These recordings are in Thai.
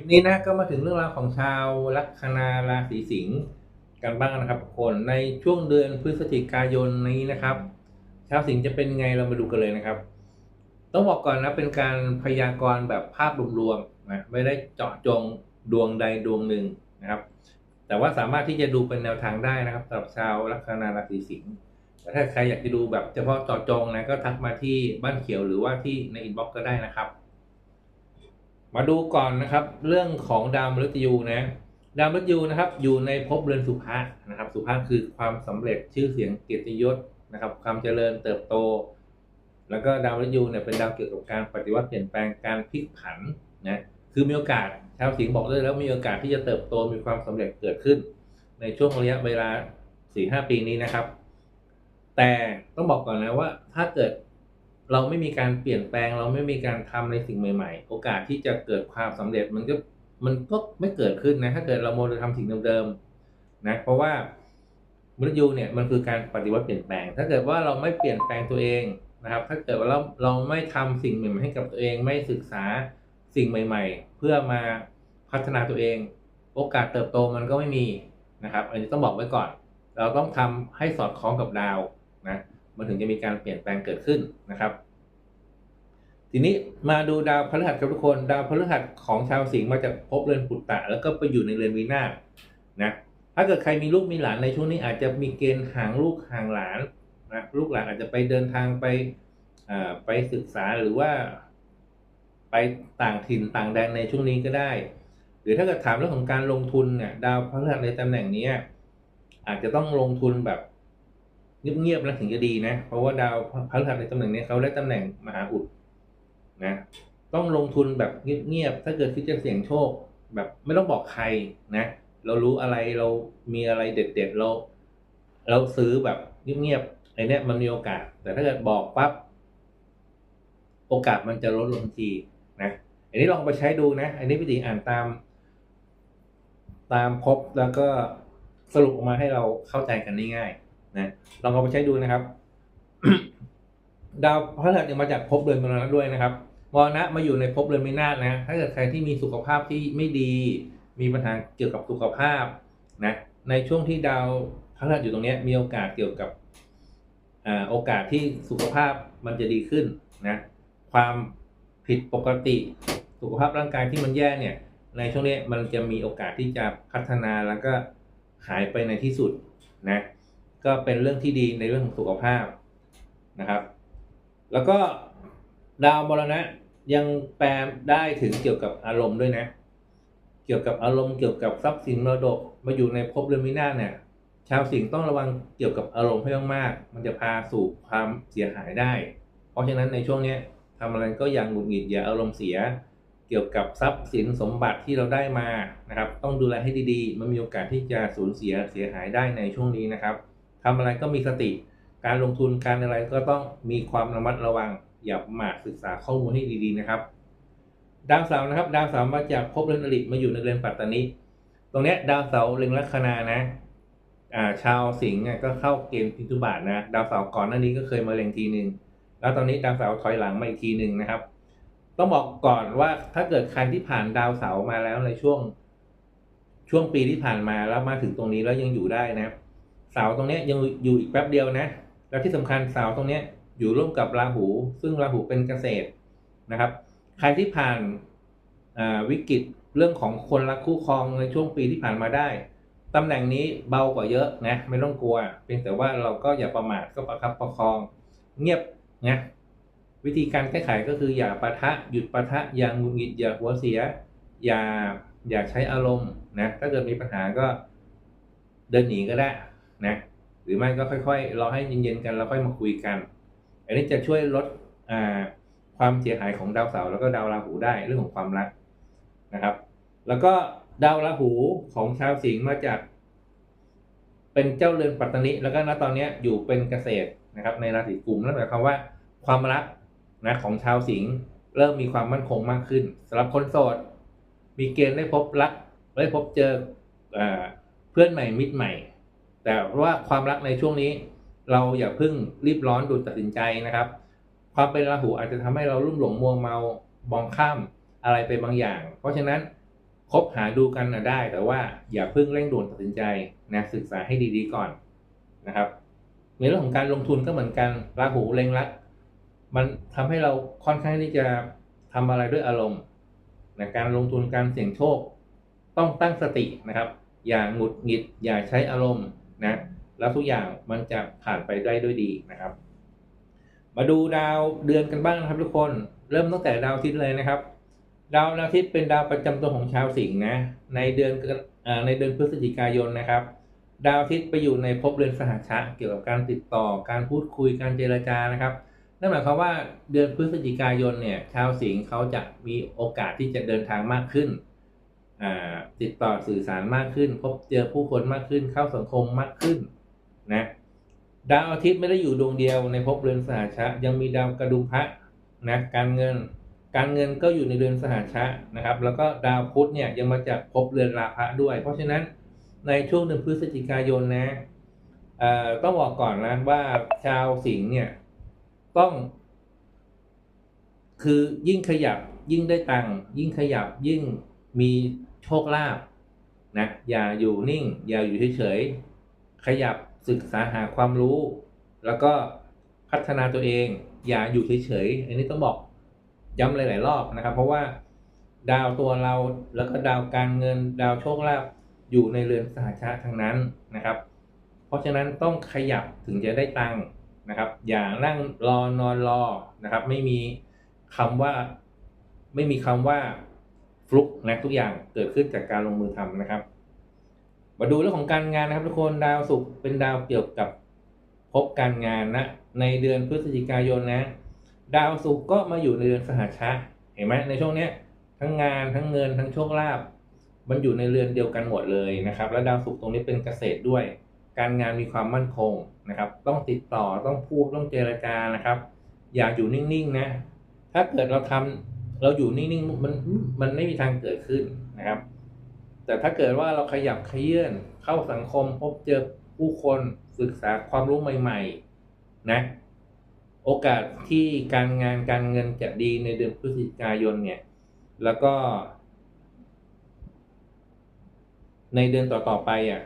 ลิปนี้นะก็มาถึงเรื่องราวของชาวลัคนาราศีสิงห์กันบ้างนะครับทุกคนในช่วงเดือนพฤศจิกายนนี้นะครับ ชาวสิงห์จะเป็นไงเรามาดูกันเลยนะครับ ต้องบอกก่อนนะเป็นการพยากรณ์แบบภาพรวมๆนะไม่ได้เจาะจงดวงใดดวงหนึ่งนะครับ แต่ว่าสามารถที่จะดูเป็นแนวทางได้นะครับสำหรับชาวลัคนาราศีสิงห์แต่ถ้าใครอยากจะดูแบบเฉพาะเจาะจงนะก็ทักมาที่บ้านเขียวหรือว่าที่ในอินบ็อกซ์ก็ได้นะครับ มาดูก่อนนะครับ เรื่องของดาวมฤตยูนะ ดาวมฤตยูนะครับ อยู่ในภพเรือนสุภะนะครับ สุภะคือความสำเร็จชื่อเสียงเกียรติยศนะครับ ความเจริญเติบโต แล้วก็ดาวมฤตยูเนี่ยเป็นดาวเกี่ยวกับการปฏิวัติเปลี่ยนแปลงการพลิกผันนะคือมีโอกาสชาวสิงห์บอกเลยแล้วมีโอกาสที่จะเติบโตมีความสำเร็จเกิดขึ้น ในช่วงระยะเวลาสี่ห้าปีนี้นะครับ แต่ต้องบอกก่อนนะว่า ถ้าเกิด เราไม่มีการเปลี่ยนแปลง เราไม่มีการทำในสิ่งใหม่ๆ โอกาสที่จะเกิดความสำเร็จมันก็มันก็ไม่เกิดขึ้นนะถ้าเกิดเราโมเดลทำสิ่งเดิมๆนะเพราะว่ามฤตยูเนี่ยมันคือการปฏิวัติเปลี่ยนแปลง ถ้าเกิดว่าเราไม่เปลี่ยนแปลงตัวเองนะครับ ถ้าเกิดว่าเราเราไม่ทำสิ่งใหม่ ๆ ให้กับตัวเองไม่ศึกษาสิ่งใหม่ ๆ เพื่อมาพัฒนาตัวเอง โอกาสเติบโตมันก็ไม่มีนะครับ อันนี้ต้องบอกไว้ก่อน เราต้องทำให้สอดคล้องกับดาวนะ มันถึงจะมีการเปลี่ยนแปลงเกิดขึ้นนะครับ ทีนี้มาดูดาวพฤหัสครับทุกคน ดาวพฤหัสของชาวสิงห์มาจากภพเรือนปุตตะ แล้วก็ไปอยู่ในเรือนวินาศนะถ้าเกิดใครมีลูกมีหลานในช่วงนี้อาจจะมีเกณฑ์ห่างลูกห่างหลานนะลูกหลานอาจจะไปเดินทางไปไปศึกษาหรือว่า ไปต่างถิ่นต่างแดนในช่วงนี้ก็ได้ หรือถ้าเกิดถามเรื่องของการลงทุนเนี่ยดาวพฤหัสในตำแหน่งนี้อาจจะต้องลงทุนแบบ เงียบๆนะถึงจะดีนะ เพราะว่าดาวพฤหัสในตำแหน่งนี้เขาได้ตำแหน่งมหาอุดนะต้องลงทุนแบบเงียบๆถ้าเกิดคิดจะเสี่ยงโชค แบบไม่ต้องบอกใครนะ เรารู้อะไรเรามีอะไรเด็ดๆเรา เราซื้อแบบเงียบๆไอ้นี้ยมันมีโอกาส แต่ถ้าเกิดบอกปั๊บโอกาสมันจะลดลงทีนะอันนี้ลองไปใช้ดูนะ อันนี้วิธีอ่านตาม ตามพบแล้วก็สรุปออกมาให้เราเข้าใจกันได้ง่าย นะลองเอาไปใช้ดูนะครับ ดาวพฤหัสยังมาจากภพเรือนมรณะด้วยนะครับมรณะมาอยู่ในภพเรือนมินาศนะถ้าเกิดใครที่มีสุขภาพที่ไม่ดี มีปัญหาเกี่ยวกับสุขภาพนะในช่วงที่ดาวพฤหัสอยู่ตรงนี้มีโอกาสเกี่ยวกับอโอกาสที่สุขภาพมันจะดีขึ้นนะความผิดปกติ สุขภาพร่างกายที่มันแย่เนี่ย ในช่วงนี้มันจะมีโอกาสที่จะพัฒนาแล้วก็หายไปในที่สุดนะ ก็เป็นเรื่องที่ดีในเรื่องของสุขภาพนะครับ แล้วก็ดาวมรณะยังแปลได้ถึงเกี่ยวกับอารมณ์ด้วยนะ เกี่ยวกับอารมณ์เกี่ยวกับทรัพย์สินมรดกมาอยู่ในภพเรือนวินาศเนี่ย ชาวสิงห์ต้องระวังเกี่ยวกับอารมณ์ให้มากๆมันจะพาสู่ความเสียหายได้ เพราะฉะนั้นในช่วงเนี้ยทำอะไรก็อย่างหงุดหงิดอย่าอารมณ์เสีย เกี่ยวกับทรัพย์สินสมบัติที่เราได้มานะครับ ต้องดูแลให้ดีๆ มันมีโอกาสที่จะสูญเสียเสียหายได้ในช่วงนี้นะครับ ทำอะไรก็มีสติ การลงทุนการอะไรก็ต้องมีความระมัดระวัง อย่าประมาทศึกษาข้อมูลให้ดีๆนะครับดาวเสาร์นะครับ ดาวเสาร์มาจากภพเรือนอริมาอยู่ในเรือนปัตตานีตรงเนี้ยดาวเสาร์เล็งลัคนานะอ่าชาวสิงห์ก็เข้าเกณฑ์พิทุบาทนะดาวเสาร์ก่อนหน้านี้ก็เคยมาเล็งทีหนึ่งแล้วตอนนี้ดาวเสาร์ถอยหลังมาอีกทีหนึ่งนะครับ ต้องบอกก่อนว่าถ้าเกิดใครที่ผ่านดาวเสาร์มาแล้วในช่วง ช่วงปีที่ผ่านมาแล้วมาถึงตรงนี้แล้วยังอยู่ได้นะ เสาตรงนี้ยังอยู่อีกแป๊บเดียวนะ แล้วที่สำคัญเสาตรงนี้อยู่ร่วมกับราหู ซึ่งราหูเป็นเกษตรนะครับ ใครที่ผ่านวิกฤตเรื่องของคนรักคู่ครองในช่วงปีที่ผ่านมาได้ตำแหน่งนี้เบากว่าเยอะนะ ไม่ต้องกลัว เพียงแต่ว่าเราก็อย่าประมาทก็ประคับประคอง เงียบนะวิธีการแก้ไขก็คืออย่าปะทะหยุดปะทะอย่างหงุดหงิดอย่าหัวเสีย อย่าอย่าใช้อารมณ์นะถ้าเกิดมีปัญหาก็เดินหนีก็ได้ นะหรือไม่ก็ค่อยๆรอให้เย็นๆกันแล้วค่อยมาคุยกัน อันนี้จะช่วยลดความเสียหายของดาวเสาร์แล้วก็ดาวราหูได้เรื่องของความรักนะครับ แล้วก็ดาวราหูของชาวสิงห์มาจาก เป็นเจ้าเรือนปัตตานิแล้วก็ณตอนนี้อยู่เป็นเกษตรนะครับ ในราศีกุมนั่นหมายความว่าความรักนะของชาวสิงห์เริ่มมีความมั่นคงมากขึ้นสำหรับคนโสดมีเกณฑ์ได้พบรักได้พบเจออเพื่อนใหม่มิตรใหม่ แต่ว่าความรักในช่วงนี้ เราอย่าเพิ่งรีบร้อนด่วนตัดสินใจนะครับ ความเป็นราหูอาจจะทำให้เราลุ่มหลงมัวเมามองข้ามอะไรไปบางอย่าง เพราะฉะนั้นคบหาดูกันนะได้ แต่ว่าอย่าเพิ่งเร่งด่วนตัดสินใจนะศึกษาให้ดีๆก่อนนะครับในเรื่องของการลงทุนก็เหมือนกันราหูเล็งรักมันทำให้เราค่อนข้างที่จะทำอะไรด้วยอารมณ์นะการลงทุนการเสี่ยงโชค ต้องตั้งสตินะครับ อย่าหงุดหงิด อย่าใช้อารมณ์ นะแล้วทุกอย่างมันจะผ่านไปได้ด้วยดีนะครับ มาดูดาวเดือนกันบ้างนะครับทุกคนเริ่มตั้งแต่ดาวอาทิตย์เลยนะครับ ดาวอาทิตย์เป็นดาวประจำตัวของชาวสิงห์นะในเดือนในเดือนพฤศจิกายนนะครับ ดาวอาทิตย์ไปอยู่ในภพเรือนสหชะเกี่ยวกับการติดต่อการพูดคุยการเจรจานะครับนั่นหมายความว่าเดือนพฤศจิกายนเนี่ยชาวสิงห์เขาจะมีโอกาสที่จะเดินทางมากขึ้น ติดต่อสื่อสารมากขึ้น พบเจอผู้คนมากขึ้น เข้าสังคมมากขึ้นนะดาวอาทิตย์ไม่ได้อยู่ดวงเดียวในภพเรือนสหชะยังมีดาวกระดุมพระนะการเงินการเงินก็อยู่ในเรือนสหชะนะครับ แล้วก็ดาวพุธเนี่ยยังมาจากภพเรือนราพะด้วย เพราะฉะนั้นในช่วงเดือนพฤศจิกายนนะต้องบอกก่อนนะว่าชาวสิงห์เนี่ยต้อง คือยิ่งขยับยิ่งได้ตังค์ยิ่งขยับยิ่งมี โชคลาภนะอย่าอยู่นิ่ง อย่าอยู่เฉยๆขยับศึกษาหาความรู้ แล้วก็พัฒนาตัวเอง อย่าอยู่เฉยๆอันนี้ต้องบอกย้ำหลาย ๆ รอบนะครับ เพราะว่าดาวตัวเราแล้วก็ดาวการเงินดาวโชคลาภอยู่ในเรือนสหชาติทั้งนั้นนะครับ เพราะฉะนั้นต้องขยับถึงจะได้ตังค์นะครับ อย่านั่งรอนอนรอนะครับ ไม่มีคำว่า ไม่มีคำว่า ฟลุกนะทุกอย่างเกิดขึ้นจากการลงมือทำนะครับ มาดูเรื่องของการงานนะครับ ทุกคนดาวศุกร์เป็นดาวเกี่ยวกับพบการงานนะในเดือนพฤศจิกายนนะ ดาวศุกร์ก็มาอยู่ในเดือนสหชาติเห็นไหมในช่วงเนี้ยทั้งงานทั้งเงินทั้งโชคลาภมันอยู่ในเรือนเดียวกันหมดเลยนะครับ และดาวศุกร์ตรงนี้เป็นเกษตรด้วย การงานมีความมั่นคงนะครับ ต้องติดต่อต้องพูดต้องเจรจานะครับ อย่าอยู่นิ่งๆนะ ถ้าเกิดเราทำ เราอยู่นิ่งๆมันมันไม่มีทางเกิดขึ้นนะครับ แต่ถ้าเกิดว่าเราขยับขยื่นเข้าสังคมพบเจอผู้คนศึกษาความรู้ใหม่ ๆ นะ โอกาสที่การงานการเงินจะดีในเดือนพฤศจิกายนเนี่ย แล้วก็ ในเดือนต่อๆไปอะ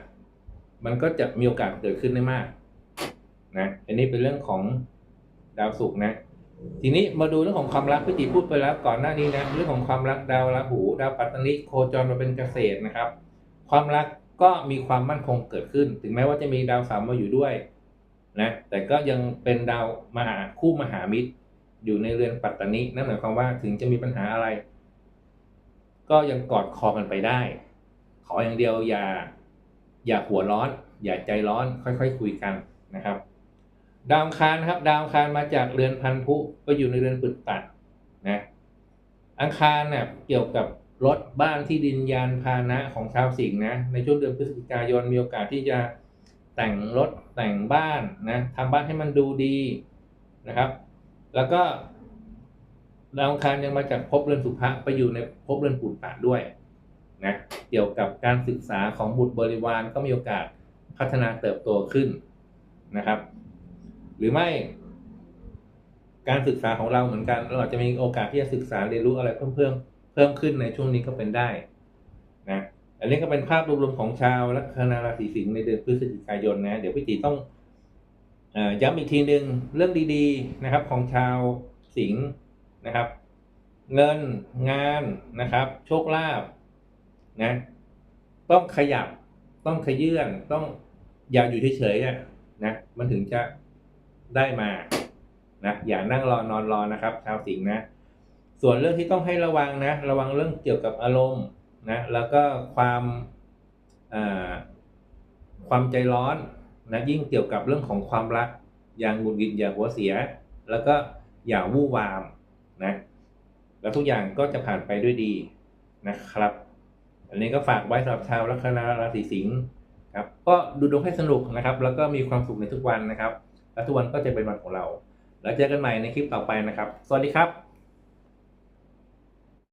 มันก็จะมีโอกาสเกิดขึ้นได้มาก นะ อันนี้เป็นเรื่องของดาวศุกร์นะ ทีนี้มาดูเรื่องของความรักพี่ติพูดไปแล้วก่อนหน้านี้นะเรื่องของความรักดาวราหูดาวปัตตานิโคจรมาเป็นเกษตรนะครับ ความรักก็มีความมั่นคงเกิดขึ้น ถึงแม้ว่าจะมีดาวสามมาอยู่ด้วยนะแต่ก็ยังเป็นดาวมหาคู่มหามิตร อยู่ในเรือนปัตตานินั่นหมายความว่าถึงจะมีปัญหาอะไร ก็ยังกอดคอกันไปได้ ขออย่างเดียวอย่า อย่าหัวร้อน อย่าใจร้อนค่อยๆคคุยกันนะครับ ดาวคารนะครับ ดาวคารมาจากเรือนพันธุก็อยู่ในเรือนปึกตัดนะอังคารเนี่ยเกี่ยวกับรถบ้านที่ดินยานพาหนะของชาวสิงห์นะในช่วงเดือนพฤศจิกายนมีโอกาสที่จะแต่งรถแต่งบ้านนะทำบ้านให้มันดูดีนะครับ แล้วก็ดาวคารยังมาจากภพเรือนสุภะไปอยู่ในภพเรือนปุตตะด้วยนะเกี่ยวกับการศึกษาของบุตรบริวารก็มีโอกาสพัฒนาเติบโตขึ้นนะครับ หรือไม่การศึกษาของเราเหมือนกัน เราอาจจะมีโอกาสที่จะศึกษาเรียนรู้อะไรเพิ่มเพิ่มเพิ่มขึ้นในช่วงนี้ก็เป็นได้นะอันนี้ก็เป็นภาพรวมๆของชาวลัคนาราศีสิงห์ในเดือนพฤศจิกายนนะเดี๋ยวพี่ตีต้องอย้ำอีกทีหนึ่งเรื่องดีๆนะครับ ของชาวสิงห์นะครับ เงินงานนะครับ โชคลาภนะ ต้องขยับต้องขยื่นต้องอย่าอยู่เฉยๆนะมันถึงจะ ได้มานะอย่านั่งรอนอนรอนะครับชาวสิงห์นะ ส่วนเรื่องที่ต้องให้ระวังนะ ระวังเรื่องเกี่ยวกับอารมณ์นะแล้วก็ความความใจร้อนนะยิ่งเกี่ยวกับเรื่องของความรักอย่างหงุดหงิดอย่าหัวเสีย แล้วก็อย่าวู่วามนะแล้วทุกอย่างก็จะผ่านไปด้วยดีนะครับ อันนี้ก็ฝากไว้สำหรับชาวลัคนาราศีสิงห์ครับก็ดูดวงให้สนุกนะครับ แล้วก็มีความสุขในทุกวันนะครับ และทุกวันก็จะเป็นวันของเรา แล้วเจอกันใหม่ในคลิปต่อไปนะครับ สวัสดีครับ